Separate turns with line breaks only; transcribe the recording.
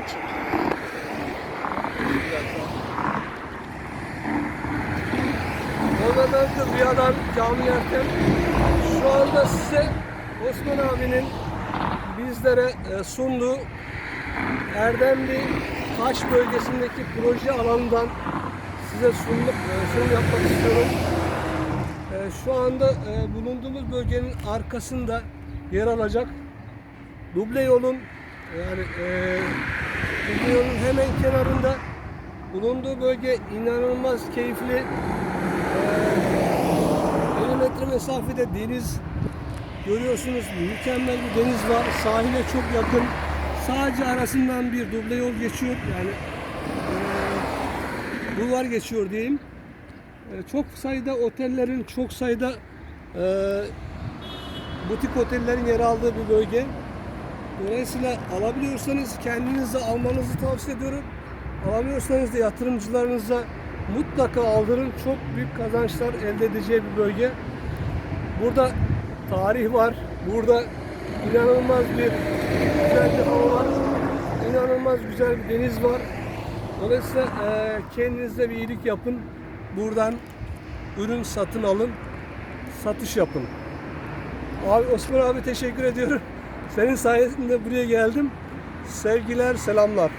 Buradan çek. Oradan da rüyadan cami yerken şu anda size Osman abinin bizlere e, sunduğu Erdemli Taş bölgesindeki proje alanından size sunluk, e, sunum yapmak istiyorum. E, şu anda bulunduğumuz bölgenin arkasında yer alacak duble yolun yani e, duble yolun hemen kenarında bulunduğu bölge inanılmaz keyifli. E, 50 metre mesafede deniz görüyorsunuz. Mükemmel bir deniz var. Sahile çok yakın. Sadece arasından bir duble yol geçiyor. Yani e, bulvar geçiyor diyeyim. E, çok sayıda otellerin, çok sayıda e, butik otellerin yer aldığı bir bölge. Dolayısıyla alabiliyorsanız kendinize almanızı tavsiye ediyorum. Alamıyorsanız da yatırımcılarınıza mutlaka aldırın. Çok büyük kazançlar elde edeceği bir bölge. Burada tarih var. Burada inanılmaz bir güzel bir hava var. İnanılmaz güzel bir deniz var. Dolayısıyla eee kendinize bir iyilik yapın. Buradan ürün satın alın. Satış yapın. Abi Osman abi teşekkür ediyorum. Senin sayesinde buraya geldim. Sevgiler, selamlar.